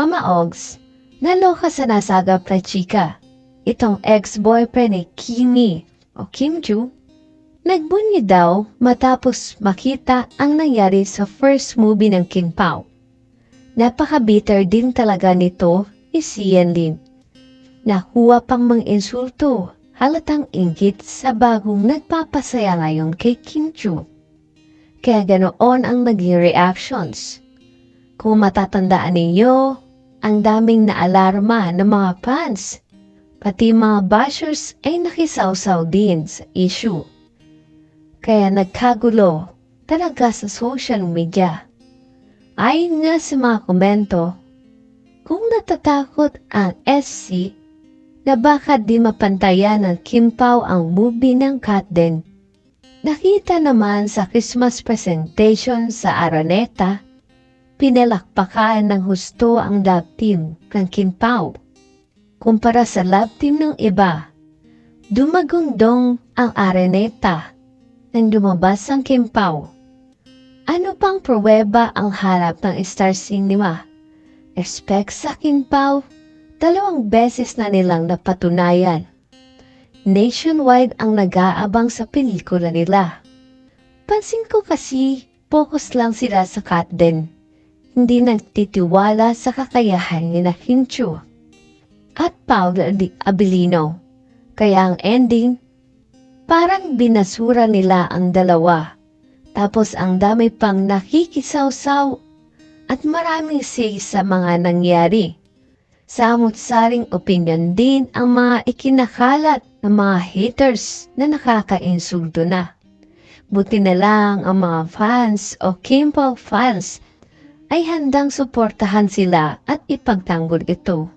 Mama Ogs, naloka sa nasaga pra chika. Itong ex-boyfriend ni Kimi o Kim nagbunyi daw matapos makita ang nangyari sa first movie ng King Pao. Napaka-bitter din talaga nito ni Sian Lin. Nakuha pang mga insulto, halatang inggit sa bagong nagpapasaya ngayon kay Kim Ju. Kaya ganoon ang naging reactions. Kung matatandaan ninyo, ang daming naalarma ng mga fans. Pati mga bashers ay nakisawsaw din sa issue. Kaya nagkagulo talaga sa social media. Ayon nga sa mga komento, kung natatakot ang SC na baka di mapantayan ng Kim Pao ang movie ng Katden, nakita naman sa Christmas presentation sa Araneta pinalakpakan ng husto ang team ng Kim Pao. Kumpara sa love team ng iba, dumagundong ang Araneta nang lumabas ang Kim Pao. Ano pang pruweba ang harap ng star cinema? Respect sa Kim Pao, dalawang beses na nilang napatunayan. Nationwide ang nag-aabang sa pelikula nila. Pansin ko kasi, focus lang sila sa Katden hindi nagtitiwala sa kakayahan ni na Hinchu at Paul Di Abilino. Kaya ang ending, parang binasura nila ang dalawa. Tapos ang dami pang nakikisawsaw at maraming say sa mga nangyari. Samot-saring opinion din ang mga ikinakalat ng mga haters na nakakainsulto na. Buti na lang ang mga fans o Kimpo fans ay handang suportahan sila at ipagtanggol ito.